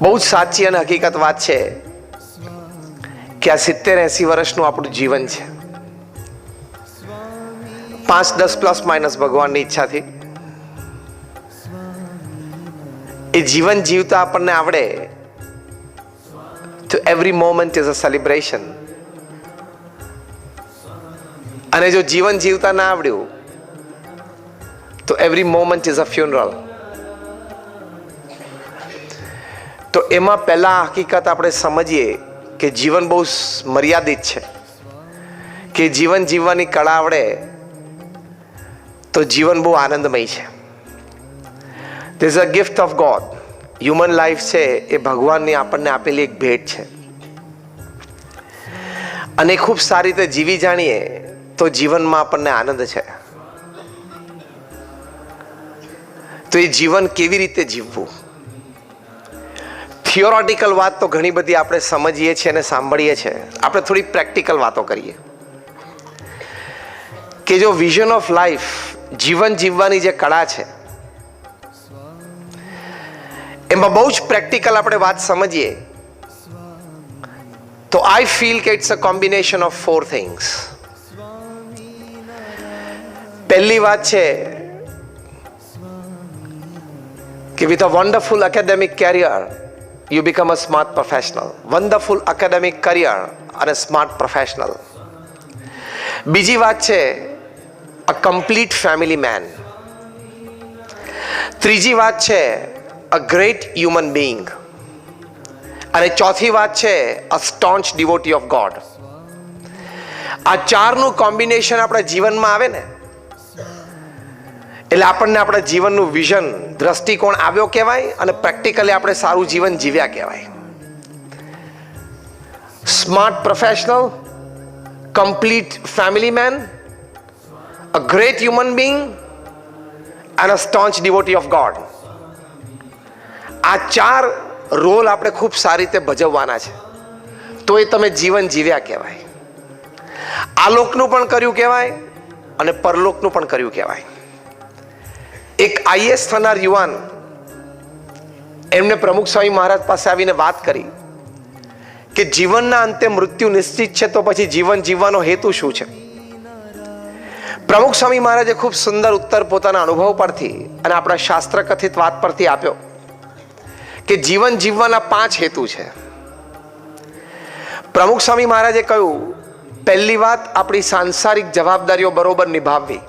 બહુ જ સાચી અને હકીકત વાત છે કે આ સિત્તેર એંસી વર્ષનું આપણું જીવન છે. પાંચ દસ પ્લસ માઇનસ ભગવાનની ઈચ્છાથી. એ જીવન જીવતા આપણને આવડે. તો every moment is a celebration અને જો જીવન જીવતા ના આવડ્યું, તો every moment is a funeral તો એમાં પહેલાં હકીકત આપણે સમજીએ કે જીવન બહુ મર્યાદિત છે. કે જીવન જીવવાની કળા આવડે, તો જીવન બહુ આનંદમય છે. This a gift of god human life છે, એ ભગવાનની આપણને આપેલી એક ભેટ છે. અને ખૂબ સારી રીતે જીવી જાણીએ, તો જીવનમાં આપણને આનંદ છે. તો એ જીવન કેવી રીતે જીવવું? થિયોરોટિકલ વાત તો ઘણી બધી આપણે સમજીએ છીએ અને સાંભળીએ છીએ. આપણે થોડી પ્રેક્ટિકલ વાતો કરીએ. કે જો વિઝન ઓફ લાઈફ, જીવન જીવવાની જે કળા છે, એમાં બહુ જ પ્રેક્ટિકલ આપણે વાત સમજીએ, તો આઈ ફીલ કે it's a combination of four things પહેલી વાત છે કે with a wonderful academic career you become a smart professional wonderful academic career અને સ્માર્ટ પ્રોફેશનલ બીજી વાત છે અ કમ્પ્લીટ ફેમિલી મેન ત્રીજી વાત છે અ ગ્રેટ હ્યુમન બિંગ અને ચોથી વાત છે a staunch devotee of God આ ચારનું કોમ્બિનેશન આપણા જીવનમાં આવે ને એટલે આપણને આપણા જીવનનું વિઝન, દ્રષ્ટિકોણ આવ્યો કહેવાય અને પ્રેક્ટિકલી આપણે સારું જીવન જીવ્યા કહેવાય. Smart professional complete family man a great human being and a staunch devotee of god આ ચાર રોલ આપણે ખૂબ સારી રીતે ભજવવાના છે. તો એ તમે જીવન જીવ્યા કહેવાય. આલોકનું પણ કર્યું કહેવાય અને પરલોકનું પણ કર્યું કહેવાય. એક આઈએસ થનાર યુવાન એમને પ્રમુખ સ્વામી મહારાજ પાસે આવીને વાત કરી કે જીવનના અંતે મૃત્યુ નિશ્ચિત છે તો પછી જીવન જીવવાનો હેતુ શું છે? પ્રમુખ સ્વામી મહારાજે ખૂબ સુંદર ઉત્તર પોતાના અનુભવ પરથી અને આપણા શાસ્ત્ર કથિત વાત પરથી આપ્યો કે જીવન જીવવાના પાંચ હેતુ છે. પ્રમુખ સ્વામી મહારાજે કહ્યું, પહેલી વાત, આપણી સાંસારિક જવાબદારીઓ બરોબર નિભાવવી.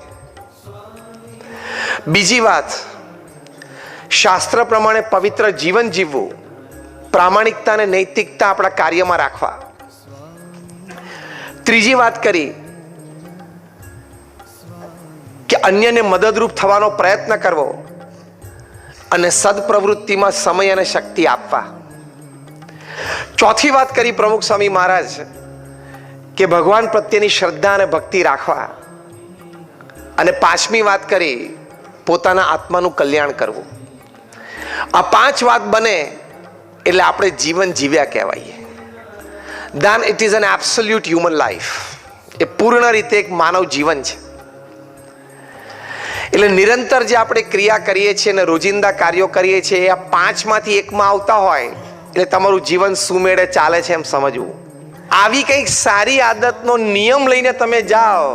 બીજી વાત, શાસ્ત્ર પ્રમાણે પવિત્ર જીવન જીવવું પ્રામાણિકતા અને નૈતિકતા આપણા કાર્યમાં રાખવા. ત્રીજી વાત કરી કે અન્યને મદદરૂપ થવાનો પ્રયત્ન કરવો અને સદપ્રવૃત્તિમાં સમય અને શક્તિ આપવા. ચોથી વાત કરી પ્રમુખ સ્વામી મહારાજ કે ભગવાન પ્રત્યેની શ્રદ્ધા અને ભક્તિ રાખવા. અને પાંચમી વાત કરી પોતાના આત્માનું કલ્યાણ કરવું. આ પાંચ વાત બને એટલે આપણે જીવન જીવ્યા કહેવાઈએ. Then it is an absolute human life એ પૂર્ણ રીતે એક માનવ જીવન છે. એટલે નિરંતર જે આપણે ક્રિયા કરીએ છીએ અને રોજિંદા કાર્યો કરીએ છીએ આ પાંચમાંથી એકમાં આવતા હોય, એટલે તમારું જીવન સુમેળે ચાલે છે એમ સમજવું. આવી કંઈક સારી આદતનો નિયમ લઈને તમે જાઓ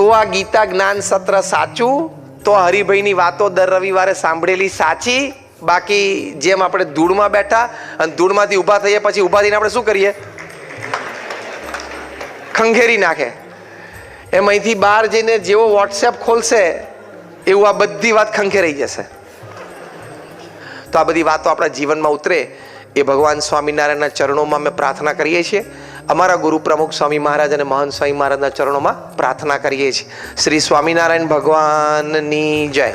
તો આ ગીતા જ્ઞાન સત્ર સાચું? તો હરિભાઈની વાતો દર રવિવારે સાંભળેલી સાચી? બાકી જેમ આપણે ધૂળમાં બેઠા અને ધૂળમાંથી ઊભા થઈએ પછી ઊભા થઈને આપણે શું કરીએ? ખંખેરી નાખે. એમ અહીંથી બહાર જઈને જેવો વોટ્સએપ ખોલશે, એવું આ બધી વાત ખંખેરાઈ જશે. તો આ બધી વાતો આપણા જીવનમાં ઉતરે. એ ભગવાન સ્વામિનારાયણના ચરણોમાં અમે પ્રાર્થના કરીએ છીએ. અમારા ગુરુ પ્રમુખ સ્વામી મહારાજ અને મહંત સ્વામી મહારાજના ચરણોમાં પ્રાર્થના કરીએ છીએ. શ્રી સ્વામિનારાયણ ભગવાનની જય.